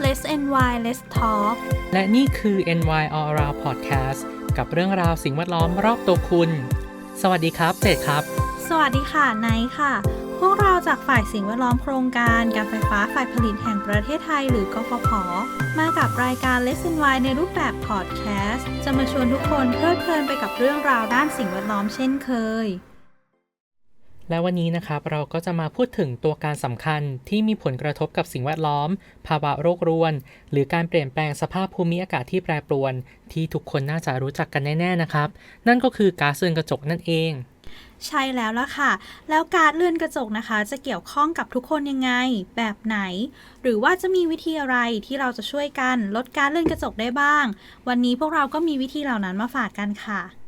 Let's NY Let's Talk และนี่คือ NY All Around Podcast กับเรื่องราวสิ่งแวดล้อมรอบตัวคุณ สวัสดีครับเจดครับ สวัสดีค่ะไนท์ค่ะ พวกเราจากฝ่ายสิ่งแวดล้อมโครงการการไฟฟ้าฝ่ายผลิตแห่งประเทศไทยหรือกฟผ มากับรายการ Let's NY ในรูปแบบพอดแคสต์จะมาชวนทุกคนเพลิดเพลินไปกับเรื่องราวด้านสิ่งแวดล้อมเช่นเคย และวันนี้นะครับเราก็จะมาพูดถึงตัวการสำคัญที่มีผลกระทบกับสิ่งแวดล้อม ภาวะโรครวน หรือการเปลี่ยนแปลงสภาพภูมิอากาศที่แปรปรวน ที่ทุกคนน่าจะรู้จักกันแน่ๆนะครับ นั่นก็คือก๊าซเรือนกระจกนั่นเองใช่แล้วล่ะค่ะ แล้วการเลื่อนกระจกนะคะ จะเกี่ยวข้องกับทุกคนยังไง แบบไหน หรือว่าจะมีวิธีอะไรที่เราจะช่วยกันลดการเลื่อนกระจกได้บ้าง วันนี้พวกเราก็มีวิธีเหล่านั้นมาฝากกันค่ะ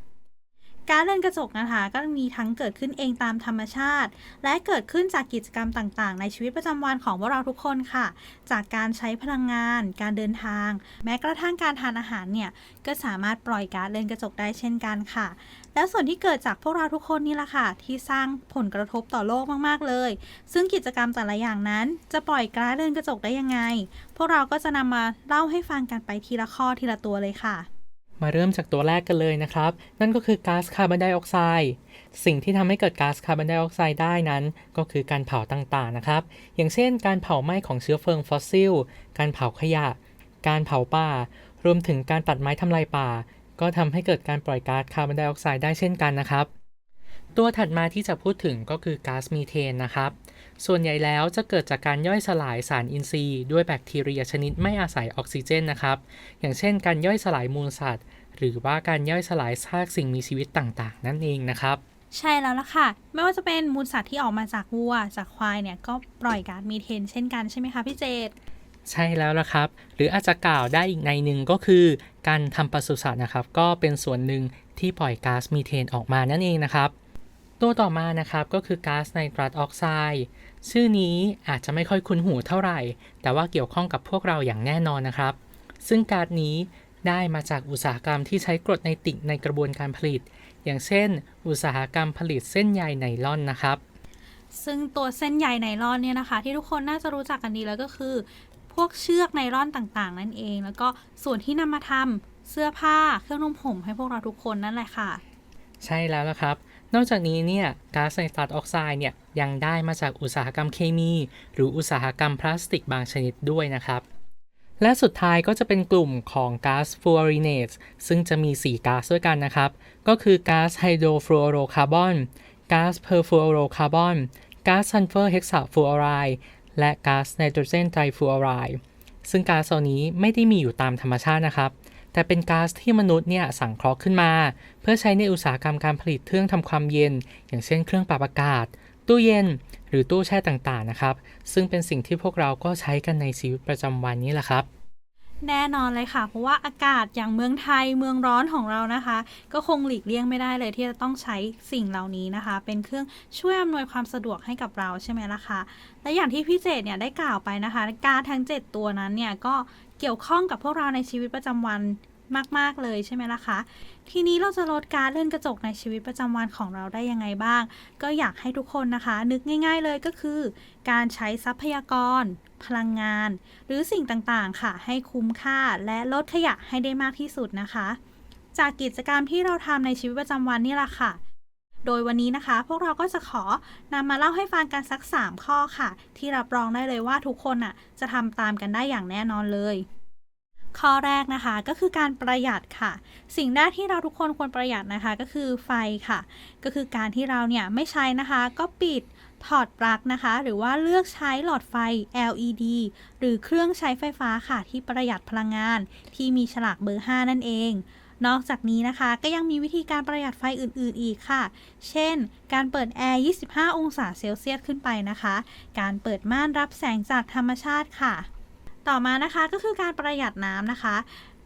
การเลื่อนกระจกนะคะก็มีทั้งเกิดขึ้นเองตามธรรมชาติ และเกิดขึ้นจากกิจกรรมต่างๆ ในชีวิตประจำวันของพวกเราทุกคนค่ะ จากการใช้พลังงาน การเดินทาง แม้กระทั่งการทานอาหารเนี่ยก็สามารถปล่อยก๊าซเรือนกระจกได้เช่นกันค่ะ แล้วส่วนที่เกิดจากพวกเราทุกคนนี่แหละค่ะ ที่สร้างผลกระทบต่อโลกมากๆเลย ซึ่งกิจกรรมแต่ละอย่างนั้นจะปล่อยก๊าซเรือนกระจกได้ยังไง พวกเราก็จะนำมาเล่าให้ฟังกันไปทีละข้อทีละตัวเลยค่ะ มาเริ่มจากตัวแรกกันเลยนะครับ นั่นก็คือก๊าซคาร์บอนไดออกไซด์ สิ่งที่ทำให้เกิดก๊าซคาร์บอนไดออกไซด์ได้นั้น ก็คือการเผาต่างๆนะครับ อย่างเช่น การเผาไหม้ของเชื้อเพลิงฟอสซิล การเผาขยะ การเผาป่า รวมถึงการตัดไม้ทำลายป่า ก็ทำให้เกิดการปล่อยก๊าซคาร์บอนไดออกไซด์ได้เช่นกันนะครับ ตัวถัดมาที่จะพูดถึงก็คือก๊าซมีเทนนะครับ ส่วนใหญ่แล้วจะเกิดจากการย่อยสลายสารอินทรีย์ด้วยแบคทีเรียชนิดไม่อาศัยออกซิเจนนะครับ อย่างเช่น การย่อยสลายมูลสัตว์ หรือว่าการย่อยสลายซากสิ่งมีชีวิตต่างๆ นั่นเองนะครับ ใช่แล้วล่ะค่ะ ไม่ว่าจะเป็นมูลสัตว์ที่ออกมาจากวัว จากควายเนี่ยก็ปล่อยก๊าซมีเทน เช่นกันใช่ไหมคะพี่เจตใช่แล้วละครับ หรืออาจจะกล่าวได้อีกในหนึ่งก็คือ การทำปศุสัตว์นะครับ ก็เป็นส่วนหนึ่งที่ปล่อยก๊าซมีเทนออกมานั่นเองนะครับ ตัวต่อมานะครับก็คือก๊าซไนตรัสออกไซด์ ชื่อนี้อาจจะไม่ค่อยคุ้นหูเท่าไหร่ แต่ว่าเกี่ยวข้องกับพวกเราอย่างแน่นอนนะครับ ซึ่งก๊าซนี้ได้มาจากอุตสาหกรรมที่ใช้กรดไนตริกในกระบวนการผลิต อย่างเช่น อุตสาหกรรมผลิตเส้นใยไนลอนนะครับ ซึ่งตัวเส้นใยไนลอนเนี่ยนะคะ ที่ทุกคนน่าจะรู้จักกันดีแล้วก็คือ พวกเชือกไนลอนต่างๆ นั่นเอง แล้วก็ส่วนที่นำมาทำเสื้อผ้าเครื่องนุ่งห่มให้พวกเราทุกคนนั่นแหละค่ะ ใช่แล้วละครับ นอกจากนี้เนี่ยก๊าซไนตรัสออกไซด์เนี่ยยังได้มาจากอุตสาหกรรมเคมี หรืออุตสาหกรรมพลาสติกบางชนิดด้วยนะครับ และสุดท้ายก็จะเป็นกลุ่มของก๊าซฟลูออรีเนตซึ่งจะมี 4ก๊าซด้วยกันนะครับ ก็คือก๊าซไฮโดรฟลูออโรคาร์บอนก๊าซเพอร์ฟลูออโรคาร์บอนก๊าซซัลเฟอร์เฮกซาฟลูออไรด์และก๊าซไนโตรเจนไตรฟลูออไรด์ซึ่งก๊าซเหล่านี้ไม่ได้มีอยู่ตามธรรมชาตินะครับ แต่เป็นก๊าซที่มนุษย์เนี่ยสังเคราะห์ขึ้นมา เพื่อใช้ในอุตสาหกรรมการผลิตเครื่องทำความเย็น อย่างเช่นเครื่องปรับอากาศ ตู้เย็น หรือตู้แช่ต่างๆนะครับ ซึ่งเป็นสิ่งที่พวกเราก็ใช้กันในชีวิตประจำวันนี้แหละครับแน่นอนเลยค่ะ เพราะว่าอากาศอย่างเมืองไทยเมืองร้อนของเรานะคะ ก็คงหลีกเลี่ยงไม่ได้เลยที่จะต้องใช้สิ่งเหล่านี้นะคะ เป็นเครื่องช่วยอำนวยความสะดวกให้กับเราใช่ไหมล่ะคะและอย่างที่พี่เจตเนี่ยได้กล่าวไปนะคะก๊าซทั้ง 7 ตัวนั้นเนี่ยก็ เกี่ยวข้องกับพวกเราในชีวิตประจำวันมาก ๆ เลยใช่ไหมล่ะคะ ทีนี้เราจะลดการเลื่อนกระจกในชีวิตประจำวันของเราได้ยังไงบ้าง ก็อยากให้ทุกคนนะคะ นึกง่าย ๆ เลยก็คือ การใช้ทรัพยากร พลังงาน หรือสิ่งต่างๆ ค่ะ ให้คุ้มค่าและลดขยะให้ได้มากที่สุดนะคะ จากกิจกรรมที่เราทำในชีวิตประจำวันนี่แหละค่ะ โดยวันนี้นะคะ พวกเราก็จะขอนำมาเล่าให้ฟังกันสัก 3 ข้อค่ะ ที่รับรองได้เลยว่าทุกคนน่ะจะทำตามกันได้อย่างแน่นอนเลย ข้อแรกนะคะก็คือการประหยัดค่ะ สิ่งแรกที่เราทุกคนควรประหยัดนะคะก็คือไฟค่ะ ก็คือการที่เราเนี่ยไม่ใช้นะคะ ก็ปิดถอดปลั๊กนะคะ หรือว่าเลือกใช้หลอดไฟ LED หรือเครื่องใช้ไฟฟ้าค่ะ ที่ประหยัดพลังงาน ที่มีฉลากเบอร์ 5 นั่นเอง นอกจากนี้นะคะก็ยังมีวิธีการประหยัดไฟอื่นๆอีกค่ะ เช่น การเปิดแอร์ 25 องศาเซลเซียสขึ้นไปนะคะ การเปิดม่านรับแสงจากธรรมชาติค่ะ ต่อมานะคะก็คือการประหยัดน้ำนะคะ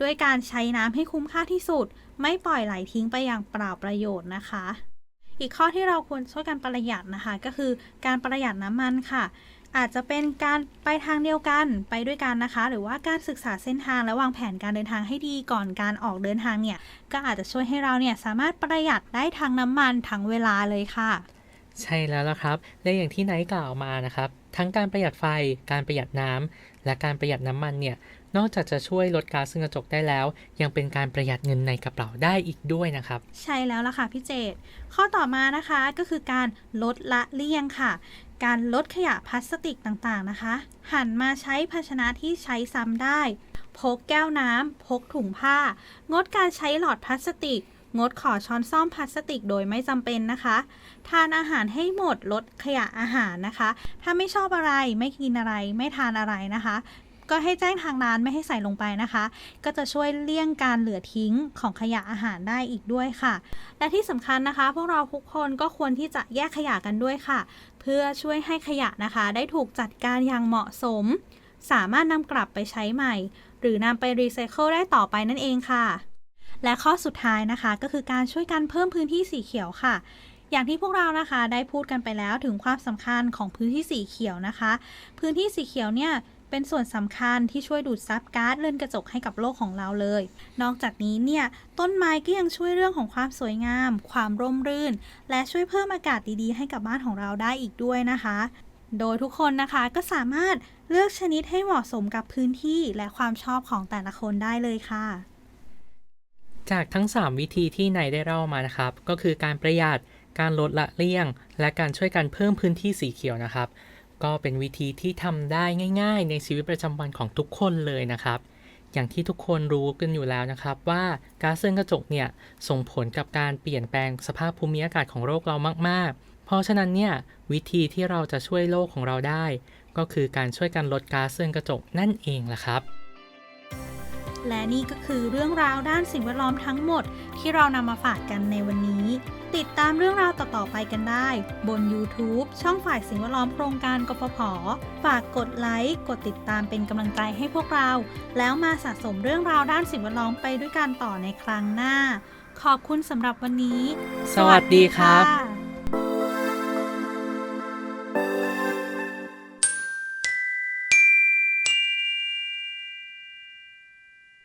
ด้วยการใช้น้ำให้คุ้มค่าที่สุด ไม่ปล่อยไหลทิ้งไปอย่างเปล่าประโยชน์นะคะ อีกข้อที่เราควรช่วยกันประหยัดนะคะ ก็คือการประหยัดน้ำมันค่ะ อาจจะเป็นการไปทางเดียวกันไปด้วยกันนะคะ หรือว่าการศึกษาเส้นทางและวางแผนการเดินทางให้ดีก่อนการออกเดินทางเนี่ยก็อาจจะช่วยให้เราเนี่ยสามารถประหยัดได้ทั้งน้ำมันทั้งเวลาเลยค่ะ ใช่แล้วล่ะครับและอย่างที่ไนท์กล่าวมานะครับ ทั้งการประหยัดไฟ การประหยัดน้ำและการประหยัดน้ำมันเนี่ยนอกจากจะช่วยลดก๊าซเรือนกระจกได้แล้ว ยังเป็นการประหยัดเงินในกระเป๋าได้อีกด้วยนะครับ ใช่แล้วล่ะค่ะพี่เจตข้อต่อมานะคะก็คือการลดละเลี่ยงค่ะ การลดขยะพลาสติกต่างๆนะคะ หันมาใช้ภาชนะที่ใช้ซ้ำได้ พกแก้วน้ำ พกถุงผ้า งดการใช้หลอดพลาสติก งดขอช้อนซ่อมพลาสติกโดยไม่จำเป็นนะคะ ทานอาหารให้หมดลดขยะอาหารนะคะ ถ้าไม่ชอบอะไรไม่กินอะไรไม่ทานอะไรนะคะก็ให้แจ้งทางร้านไม่ให้ใส่ลงไปนะคะ ก็จะช่วยเลี่ยงการเหลือทิ้งของขยะอาหารได้อีกด้วยค่ะ และที่สำคัญนะคะ พวกเราทุกคนก็ควรที่จะแยกขยะกันด้วยค่ะ พื่อช่วยให้ขยะนะคะ ได้ถูกจัดการอย่างเหมาะสม สามารถนำกลับไปใช้ใหม่ หรือนำไปรีไซเคิลได้ต่อไปนั่นเองค่ะ และข้อสุดท้ายนะคะ ก็คือการช่วยกันเพิ่มพื้นที่สีเขียวค่ะอย่างที่พวกเรานะคะได้พูดกันไปแล้วถึงความสำคัญของพื้นที่สีเขียวนะคะ พื้นที่สีเขียวเนี่ย เป็นส่วนสำคัญที่ช่วยดูดซับก๊าซเรือนกระจกให้กับโลกของเราเลย นอกจากนี้เนี่ยต้นไม้ก็ยังช่วยเรื่องของความสวยงาม ความร่มรื่น และช่วยเพิ่มอากาศดีๆ ให้กับบ้านของเราได้อีกด้วยนะคะ โดยทุกคนนะคะก็สามารถเลือกชนิดให้เหมาะสมกับพื้นที่และความชอบของแต่ละคนได้เลยค่ะ จากทั้ง 3 วิธีที่นายได้เล่ามานะครับ ก็คือการประหยัดการลดละเลี่ยง และการช่วยกันเพิ่มพื้นที่สีเขียวนะครับ ก็เป็นวิธีที่ทำได้ง่าย ๆ ในชีวิตประจำวันของทุกคนเลยนะครับ อย่างที่ทุกคนรู้กันอยู่แล้วนะครับ ว่าก๊าซเรือนกระจกเนี่ยส่งผลกับการเปลี่ยนแปลงสภาพภูมิอากาศของโลกเรามาก ๆ เพราะฉะนั้นเนี่ยวิธีที่เราจะช่วยโลกของเราได้ ก็คือการช่วยกันลดก๊าซเรือนกระจกนั่นเองล่ะครับ และนี่ก็คือเรื่องราวด้านสิ่งแวดล้อมทั้งหมด ที่เรานำมาฝากกันในวันนี้ ติดตามเรื่องราวต่อ ๆ ไปกันได้ บน YouTube ช่องฝ่ายสิ่งแวดล้อมโครงการกฟผ ฝากกดไลค์ กดติดตามเป็นกำลังใจให้พวกเรา แล้วมาสะสมเรื่องราวด้านสิ่งแวดล้อมไปด้วยกันต่อในครั้งหน้า ขอบคุณสำหรับวันนี้ สวัสดีครับ